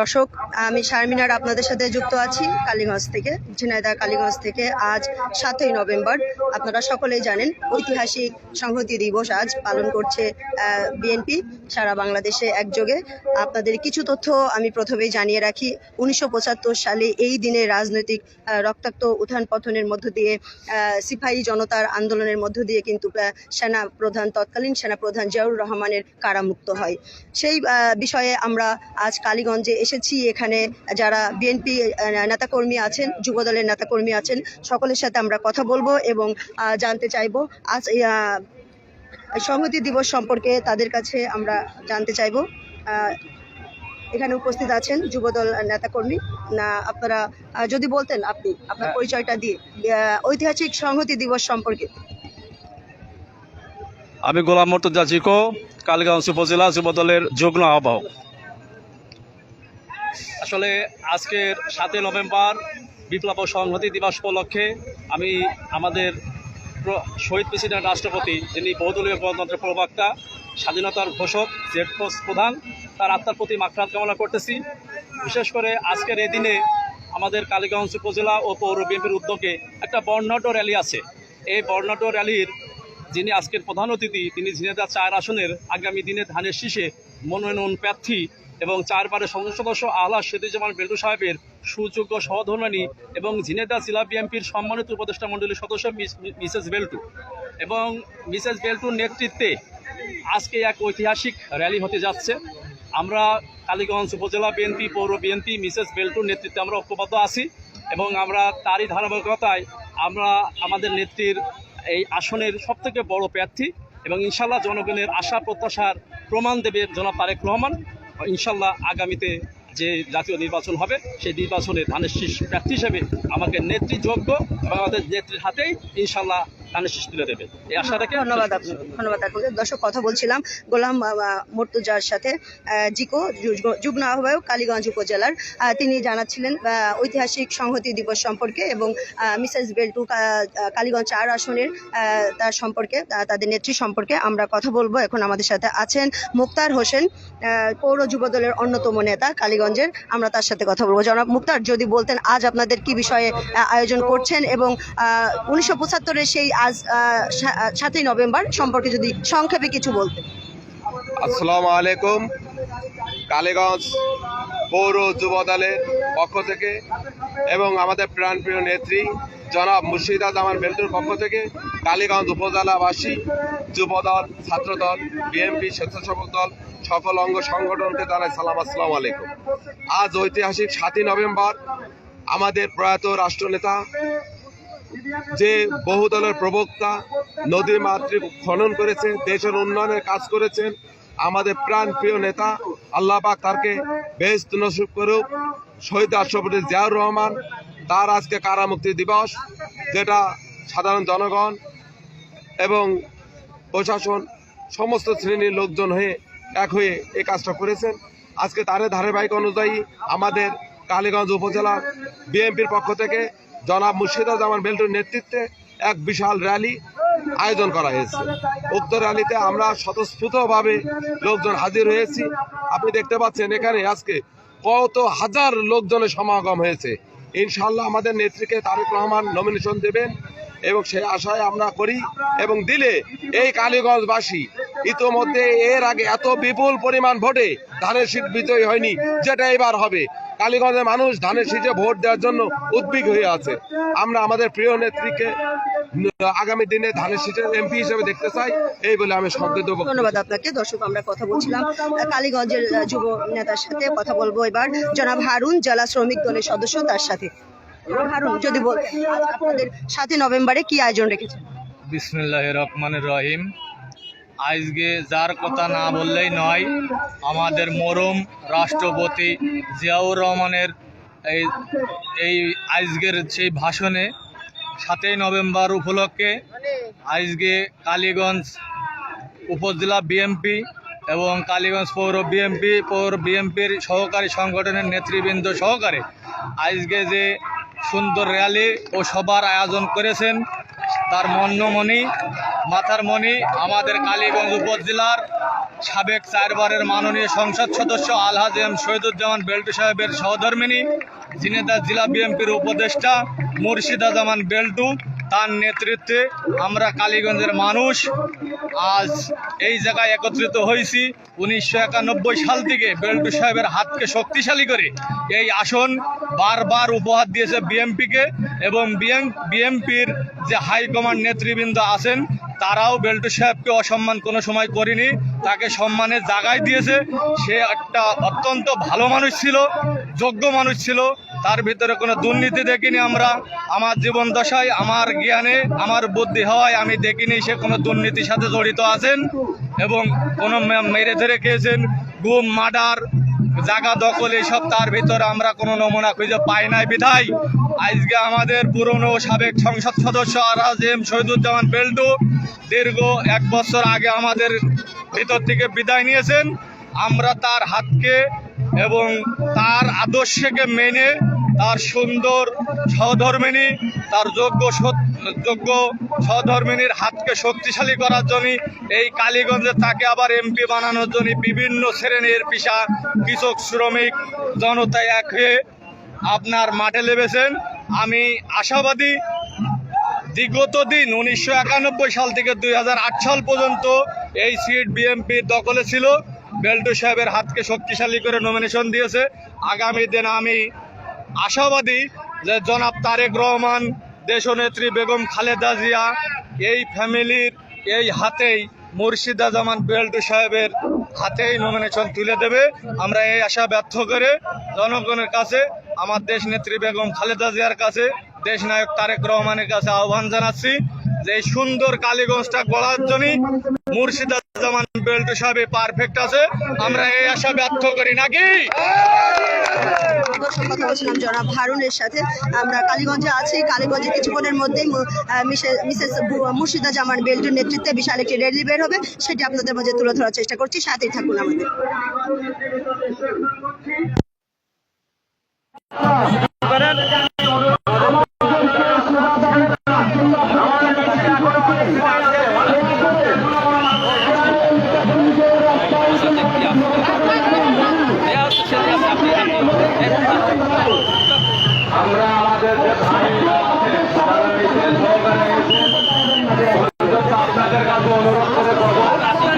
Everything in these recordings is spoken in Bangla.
দর্শক, আমি শারমিনার আপনাদের সাথে যুক্ত আছি কালীগঞ্জ থেকে, ঝিনাইদহ কালীগঞ্জ থেকে আজ সাতই নভেম্বর। আপনারা সকলেই জানেন, ঐতিহাসিক সংহতি দিবস আজ পালন করছে বিএনপি, সারা বাংলাদেশে একযোগে। আপনাদের কিছু তথ্য আমি প্রথমেই জানিয়ে রাখি, উনিশশো পঁচাত্তর সালে এই দিনে রাজনৈতিক রক্তাক্ত উত্থান পথনের মধ্য দিয়ে সিপাহী জনতার আন্দোলনের মধ্য দিয়ে কিন্তু সেনা প্রধান, তৎকালীন সেনা প্রধান জিয়াউর রহমানের কারামুক্ত হয়। সেই বিষয়ে আমরা আজ কালীগঞ্জে এসেছি এখানে যারা বিএনপি নেতাকর্মী আছেন যুবদলের নেতাকর্মী আছেন সকলের সাথে আমরা কথা বলব এবং জানতে চাইব। আজ সংহতি দিবস সম্পর্কে তাদের কাছে আমরা জানতে চাইব। এখানে উপস্থিত আছেন যুবদল নেতাকর্মী। না আপনারা যদি বলতেন আপনি আপনার হ্যাঁ। পরিচয়টা দিয়ে ঐতিহাসিক সংহতি দিবস সম্পর্কে। আমি গোলাম মর্তুজা জিকো কালীগঞ্জ উপজেলা যুবদলের যুগ্ম আহ্বায়ক। আসলে আজকের সাতই নভেম্বর বিপ্লব সংহতি দিবস উপলক্ষে আমি আমাদের শহীদ প্রেসিডেন্ট রাষ্ট্রপতি যিনি বহুদলীয় গণতন্ত্রের প্রবক্তা, স্বাধীনতার ঘোষক, জেড ফোর্স প্রধান, তার আত্মার প্রতি মাকফরাত কামনা করতেছি। বিশেষ করে আজকের এই দিনে আমাদের কালীগঞ্জ উপজেলা ও পৌর বিএনপির উদ্যোগে একটা বর্ণাঢ্য র্যালি আছে। এই বর্ণাঢ্য র্যালির যিনি আজকের প্রধান অতিথি, তিনি ঝিনেদা চার আসনের আগামী দিনে ধানের শীষে মনোনয়ন প্রার্থী এবং চারবারের সংসদ সদস্য আহ্লা সেদুজ্জামান বেল্টু সাহেবের সুযোগ্য সহধর্মিনী এবং ঝিনেদা জেলা বিএনপির সম্মানিত উপদেষ্টা মণ্ডলীর সদস্য মিস- মিসেস বেল্টু। এবং মিসেস বেল্টুর নেতৃত্বে আজকে এক ঐতিহাসিক র্যালি হতে যাচ্ছে। আমরা কালীগঞ্জ উপজেলা বিএনপি, পৌর বিএনপি, মিসেস বেল্টুর নেতৃত্বে আমরা ঐক্যবদ্ধ আছি এবং আমরা তারই ধারাবাহিকতায় আমরা আমাদের নেত্রীর এই আসনের সবথেকে বড় প্রার্থী এবং ইনশাল্লাহ জনগণের আশা, প্রত্যাশার প্রমাণ দেবে জনাব তারেক রহমান। ইনশাল্লাহ আগামীতে যে জাতীয় নির্বাচন হবে, সেই নির্বাচনে ধানের শীর্ষ প্রার্থী হিসেবে আমাকে নেতৃযোগ্য যোগ্য এবং আমাদের নেত্রীর হাতেই ইনশাল্লাহ ধানের শীষ তুলে দেবে। এই আশা রেখে ধন্যবাদ আপনাকে ধন্যবাদ আপনাকে। দর্শক কথা বলছিলাম গোলাম মুর্তুজার সাথে জিকো যুগ- যুগ্ম আহ্বায়ক কালীগঞ্জ উপজেলার। তিনি জানাচ্ছিলেন ঐতিহাসিক সংহতি দিবস সম্পর্কে এবং মিসেস বেল্টু কালীগঞ্জ চার আসনের তার সম্পর্কে তাদের নেত্রী সম্পর্কে আমরা কথা বলব। এখন আমাদের সাথে আছেন মুক্তার হোসেন পৌর যুবদলের অন্যতম নেতা কালীগঞ্জের। আমরা তার সাথে কথা বলব। জনাব মুক্তার যদি বলতেন আজ আপনাদের কি বিষয়ে আয়োজন করছেন এবং উনিশশো পঁচাত্তরের সেই আজ সাতই নভেম্বর সম্পর্কে যদি সংক্ষেপে কিছু বলতেন। আসসালামু আলাইকুম। কালীগঞ্জ পৌর যুব দলের পক্ষ থেকে এবং আমাদের প্রাণপ্রিয় নেত্রী জনাব মুর্শিদা জামান বেল্টুর পক্ষ থেকে কালীগঞ্জ উপজেলাবাসী যুবদল ছাত্রদল বিএনপি, স্বেচ্ছাসেবক দল সকল অঙ্গ সংগঠনকে জানাই সালাম, আসসালামু আলাইকুম। আজ ঐতিহাসিক সাতই নভেম্বর আমাদের প্রয়াত রাষ্ট্রনেতা যে বহুদলের প্রবক্তা, নদীর মাতৃক খনন করেছে দেশের উন্নয়নের কাজ করেছেন, আমাদের প্রাণ প্রিয় নেতা, আল্লাহ পাক তারকে বেহস্ত নসিব করুক। শহীদ রাষ্ট্রপতি জিয়াউর রহমান, তার আজকে কারামুক্তি দিবস, যেটা সাধারণ জনগণ এবং প্রশাসন সমস্ত শ্রেণির লোকজন হয়ে এক হয়ে এই কাজটা করেছেন। আজকে তার ধারাবাহিক অনুযায়ী আমাদের কালীগঞ্জ উপজেলা বিএনপির পক্ষ থেকে জনাব মুর্শিদুজ্জামান বেল্টুর নেতৃত্বে এক বিশাল র্যালি আয়োজন করা হয়েছে। উক্ত র্যালিতে আমরা স্বতঃস্ফূর্তভাবে লোকজন হাজির হয়েছি। আপনি দেখতে পাচ্ছেন এখানে আজকে কত হাজার লোকজনের সমাগম হয়েছে। ইনশাল্লাহ আমাদের নেত্রীকে তারেক রহমান নমিনেশন দেবেন এবং সেই আশায় আমরা করি এবং দিলে এই কালীগঞ্জবাসী ইতোমধ্যে এর আগে এত বিপুল পরিমাণ ভোটে ধানের শীত বিজয়ী হয়নি, যেটা এবার হবে। কালীগঞ্জের মানুষ ধানের শীতে ভোট দেওয়ার জন্য উদ্বিগ হয়ে আছে। আমরা আমাদের প্রিয় নেত্রীকে আগামী দিনে ধানের শীতের এমপি হিসেবে দেখতে চাই। এই বলে আমি সংক্ষিপ্ত বক্তব্য ধন্যবাদ আপনাকে। দর্শক আমরা কথা বলছিলাম কালীগঞ্জের যুব নেতার সাথে কথা বলব এবার। জনাব হারুন জেলা শ্রমিক দলের সদস্য তার সাথে। হারুন যদি আজ আপনাদের সাতই নভেম্বরে কি আয়োজন রেখেছেন? বিসমিল্লাহ রহমানুর রহিম। আজকে যার কথা না বললেই নয়, আমাদের মরম রাষ্ট্রপতি জিয়াউর রহমানের এই এই আজকের সেই ভাষণে সাতই নভেম্বর উপলক্ষে আজকে কালীগঞ্জ উপজেলা বিএমপি এবং কালীগঞ্জ পৌর বিএমপি পৌর বিএমপির সহকারী সংগঠনের নেতৃবৃন্দ সহকারে আজকে যে সুন্দর র্যালি ও সবার আয়োজন করেছেন তার মন্যমণি, মাথার মণি, আমাদের কালীগঞ্জ উপজেলার সাবেক চারবারের মাননীয় সংসদ সদস্য আলহাজ এম শহীদুজ্জামান বেল্টু সাহেবের সহধর্মিনী, যিনি তার জেলা বিএনপির উপদেষ্টা মুর্শিদা জামান বেল্টু, তার নেতৃত্বে আমরা কালীগঞ্জের মানুষ আজ এই জায়গায় একত্রিত হয়েছি। উনিশশো একানব্বই সাল থেকে বেল্টু সাহেবের হাতকে শক্তিশালী করে এই আসন বারবার উপহার দিয়েছে বিএমপিকে এবং বিএমপির যে হাইকমান্ড নেতৃবৃন্দ আছেন, তারাও বেল্টু সাহেবকে অসম্মান কোনো সময় করেনি, তাকে সম্মানের জায়গায় দিয়েছে। সে একটা অত্যন্ত ভালো মানুষ ছিল, যোগ্য মানুষ ছিল তার ভিতরে কোনো দুর্নীতি দেখিনি আমরা। আমার জীবন দশায়, আমার জ্ঞানে, আমার বুদ্ধি হওয়ায় আমি দেখিনি সে কোনো দুর্নীতির সাথে জড়িত আছেন এবং কোনো মেরে ধরে খেয়েছেন, গুম, মার্ডার জাগা দখল এসব তার ভিতরে আমরা কোনো নমুনা খুঁজে পাই নাই বিধায়। আজকে আমাদের পুরনো সাবেক সংসদ সদস্য আরাজ এম শহীদুজ্জামান বেল্টু দীর্ঘ এক বছর আগে আমাদের ভিতর থেকে বিদায় নিয়েছেন। আমরা তার হাতকে এবং তার আদর্শকে মেনে, তার সুন্দর সহধর্মিনী, তার যোগ্য যোগ্য সহধর্মিনীর হাতকে শক্তিশালী করার জন্য এই কালীগঞ্জে তাকে আবার এমপি বানানোর জন্য বিভিন্ন শ্রেণির পেশা কৃষক, শ্রমিক, জনতা এক হয়ে আপনার মাঠে লেবেছেন আমি আশাবাদী, বিগত দিন উনিশশো একানব্বই সাল থেকে দুই হাজার আট সাল পর্যন্ত এই সিট বিএমপির দখলে ছিল। বেল্টু সাহেবের হাতকে শক্তিশালী করে নমিনেশন দিয়েছে। আগামী দিন আমি আশাবাদী যে জনাব তারেক রহমান, দেশনেত্রী বেগম খালেদা জিয়া এই ফ্যামিলির এই হাতেই মুর্শিদা জামান বেল্টু সাহেবের হাতেই নমিনেশন তুলে দেবে। আমরা এই আশা ব্যর্থ করে জনগণের কাছে, আমার দেশ নেত্রী বেগম খালেদা জিয়ার কাছে দেশ নায়ক তারেক রহমানের কাছে আহ্বান জানাচ্ছি যে সুন্দর কালীগঞ্জটা গড়ার জন্য মুর্শিদা জামান বেল্টু সাহেব পারফেক্ট আছে। আমরা এই আশা ব্যর্থ করি নাকি? কথা বলছিলাম জনাব হারুনের সাথে আমরা কালীগঞ্জে আছি। কালীগঞ্জে কিছুক্ষণের মধ্যেই মিসেস মুর্শিদা জামান বেল্টুর নেতৃত্বে বিশাল একটি র্যালি বের হবে। সেটি আপনাদের মাঝে তুলে ধরার চেষ্টা করছি। সাথেই থাকুন আমাদের যে ভাইরা আছে তারা এই যে সহকারে এসেছেন, আপনাদের কাছে অনুরোধ করে বলব আজকে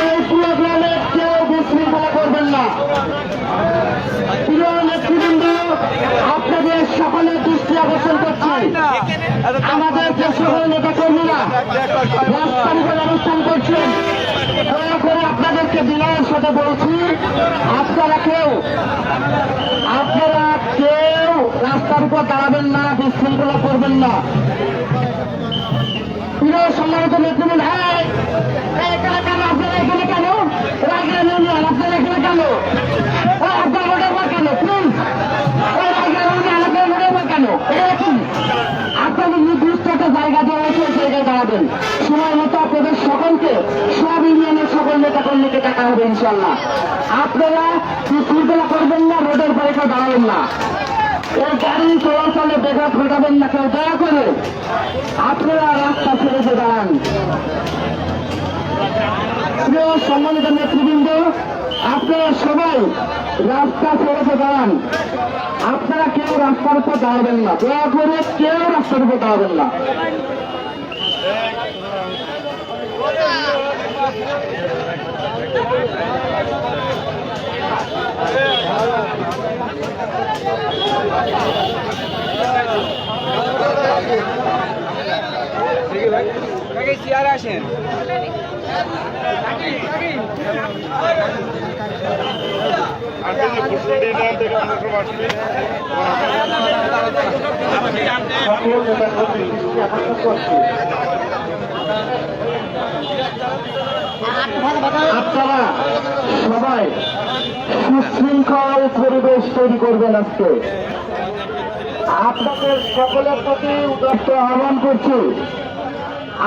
এই প্রোগ্রামে কেউ বিশৃঙ্খলা করবেন না প্রিয় নেতৃবৃন্দ আপনাদের সকলের দৃষ্টি আকর্ষণ আমাদের যে নেতা কর্মীরা অবস্থান করছেন। দয়া করে আপনাদেরকে বিনয়ের সাথে বলছি, আপনারা কেউ আপনারা কেউ রাস্তার উপর দাঁড়াবেন না, বিশৃঙ্খলা করবেন না। সম্মানিত নেতৃবৃন্দ হ্যাঁ এখানে কেন আপনারা এখানে কেন? কর্মীকে ডাকা হবে ইনশাল্লাহ আপনারা বিশৃঙ্খলা করবেন না রোডের পরে কেউ দাঁড়াবেন না। এই গাড়ি চলাচলে বেঘাত ঘটাবেন না, কেউ দয়া করে। আপনারা রাস্তা ছেড়ে যে দাঁড়ান। সম্মানিত নেতৃবৃন্দ, আপনারা সবাই রাস্তা ছেড়ে দাঁড়ান। আপনারা কেউ রাস্তার উপর দাঁড়াবেন না। দয়া করে কেউ রাস্তার উপর দাঁড়াবেন না। আসেন আসলে আপনারা সবাই সুশৃঙ্খল পরিবেশ তৈরি করবেন আজকে। আপনাদের সকলের প্রতি উদত্ত আহ্বান করছি,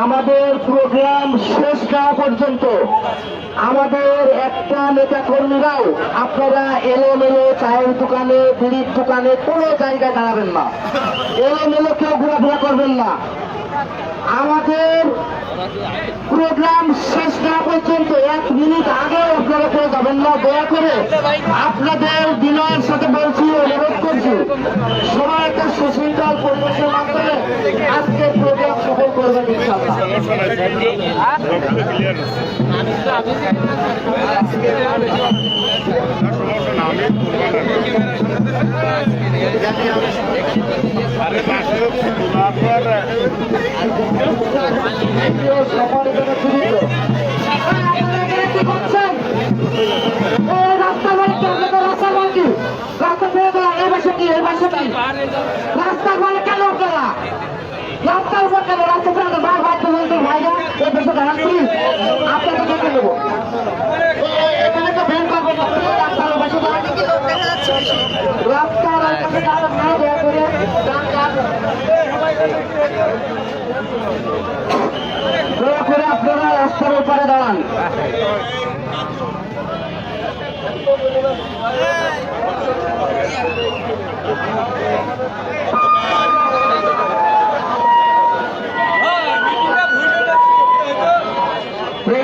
আমাদের প্রোগ্রাম শেষ না পর্যন্ত আমাদের একটা নেতা কর্মীরাও আপনারা এলোমেলো চায়ের দোকানে, বিড়ির দোকানে কোনো জায়গায় দাঁড়াবেন না। এলোমেলো কেউ ঘোরাফেরা করবেন না। আমাদের প্রোগ্রাম শেষ না পর্যন্ত এক মিনিট আগে আপনারা কেউ যাবেন না, দয়া করে আপনাদের বিনয়ের সাথে বলছি, অনুরোধ করছি। সবাই একটা সুশৃঙ্খল পরিবেশের মাধ্যমে আজকে প্রোগ্রাম সফল করবেন, ইনশাআল্লাহ। রাস্তা আপনাদের মানে কেন আপনারা রাস্তার উপর কেন রাস্তা ভাই ভাই প্লিজ আপনাকে দেখে নেব এ- এখানে তো বের করব না please, রাস্তার পাশে দাঁড়ান কি লোক দেখা যাচ্ছে বেশি? রাস্তার ওই পাশে দাঁড়ান না দয়া করে আপনারা রাস্তার উপরে দাঁড়ান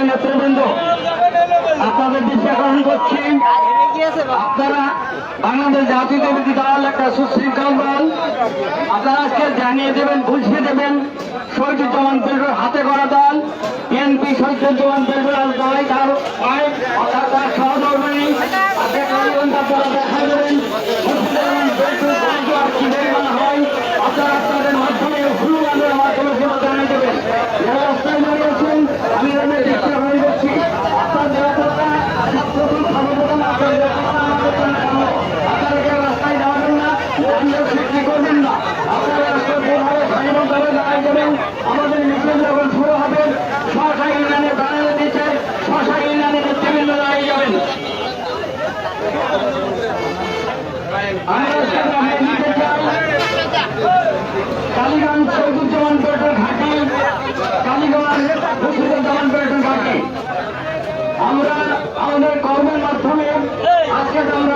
নেতৃবৃন্দ আপনাদের আকর্ষণ করছি। আপনারা বাংলাদেশ কমিটি দল একটা সুশৃঙ্খল দল। আপনারা আজকে জানিয়ে দেবেন, বুঝিয়ে দেবেন শহীদ জওয়ান পেট্রোল হাতে করা দল বিএনপি জওয়ান পেট্রোল দল তার অর্থাৎ তার সহধর্মী হাতে করবেন আপনারা দেখা দেবেন শহীদুজ্জামান পেট্রোল দলকে আর কি পরিমাণ হয় আপনারা আপনাদের মাধ্যমে হুলুমানের মাধ্যমে সেটা জানিয়ে দেবেন যারা রাস্তায় দাঁড়িয়েছেন আমি এদের দৃষ্টি আকর্ষণ করছি আপনার নিরাপত্তা প্রথম সর্বপ্রথম আপনার নিরাপত্তা আমাদের জন্য কাম্য। আপনারা কেউ রাস্তায় দাঁড়াবেন না দাঁড়িয়ে সৃষ্টি করবেন না আপনারা রাস্তায় যেভাবে সারিবদ্ধভাবে দাঁড়ায় যাবেন আমাদের মিছিল যখন শুরু হবে শশা ইউনিয়নের দাঁড়ানো দিচ্ছে শশা ইউনিয়নের নেতৃবৃন্দ দাঁড়িয়ে যাবেন আমরা আজকে আমরা নিতে চাই কালীগঞ্জ শহীদুজ্জামান পেট্রোল ঘাটি কালীগঞ্জ মুর্শিদুজ্জামান পেট্রোল ঘাটি আমরা আমাদের কর্মের মাধ্যমে আজকে আমরা